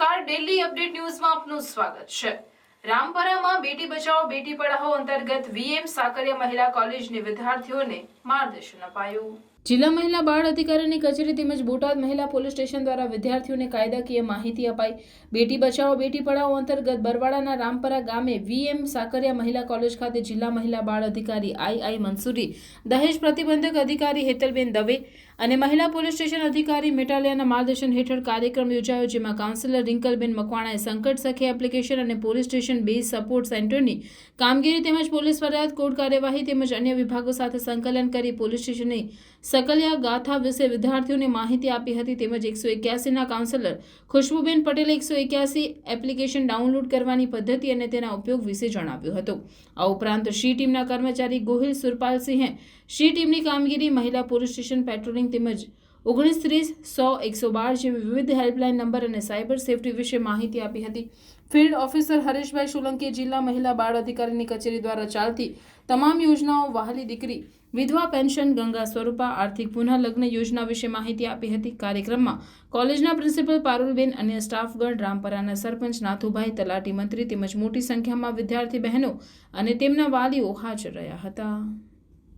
Delhi update ન્યૂઝમાં આપનું સ્વાગત છે. રામપરામાં બેટી બચાવો, બેટી પઢાઓ અંતર્ગત વીએમ સાકરિયા મહિલા કોલેજની વિદ્યાર્થીઓને માર્ગદર્શન અપાયું. જિલ્લા મહિલા બાળ અધિકારીની કચેરી તેમજ બોટાદ મહિલા પોલીસ સ્ટેશન દ્વારા વિદ્યાર્થીઓને કાયદાકીય માહિતી અપાઈ. બેટી બચાવો, બેટી પઢાઓ અંતર્ગત બરવાડાના રામપરા ગામે વીએમ સાકરિયા મહિલા કોલેજ ખાતે જિલ્લા મહિલા બાળ અધિકારી આઈ આઈ મંસૂરી દહેજ પ્રતિબંધક અધિકારી હેતલબેન દવે અને મહિલા પોલીસ સ્ટેશન અધિકારી મેટાલિયાના માર્ગદર્શન હેઠળ કાર્યક્રમ યોજાયો જેમાં કાઉન્સિલર રિંકલબેન મકવાણાએ સંકટ સખી એપ્લિકેશન અને પોલીસ સ્ટેશન બેઝ સપોર્ટ સેન્ટરની કામગીરી તેમજ પોલીસ ફરિયાદ કોર્ટ કાર્યવાહી તેમજ અન્ય વિભાગો સાથે સંકલન કરી પોલીસ સ્ટેશનની સકલિયા ગાથા વિશે વિદ્યાર્થીઓને માહિતી આપી હતી તેમજ એકસો એક્યાસીના કાઉન્સેલર ખુશ્બુબેન પટેલે એકસો એક્યાસી એપ્લિકેશન ડાઉનલોડ કરવાની પદ્ધતિ અને તેના ઉપયોગ વિશે જણાવ્યું હતું. આ ઉપરાંત શી ટીમના કર્મચારી ગોહિલ સુરપાલસિંહે શી ટીમની કામગીરી, મહિલા પોલીસ સ્ટેશન પેટ્રોલિંગ તેમજ ઓગણીસ ત્રીસ સો, એકસો બાર જેવી વિવિધ હેલ્પલાઇન નંબર અને સાયબર સેફટી વિશે માહિતી આપી હતી. ફિલ્ડ ઓફિસર હરેશભાઈ સોલંકીએ જિલ્લા મહિલા બાળ અધિકારીની કચેરી દ્વારા ચાલતી તમામ યોજનાઓ વહાલી દીકરી, વિધવા પેન્શન, ગંગા સ્વરૂપા, આર્થિક પુનઃલગ્ન યોજના વિશે માહિતી આપી હતી. કાર્યક્રમમાં કોલેજના પ્રિન્સિપલ પારુલબેન અને સ્ટાફગણ રામપરાના સરપંચ નાથુભાઈ તલાટી મંત્રી તેમજ મોટી સંખ્યામાં વિદ્યાર્થી બહેનો અને તેમના વાલીઓ હાજર રહ્યા હતા.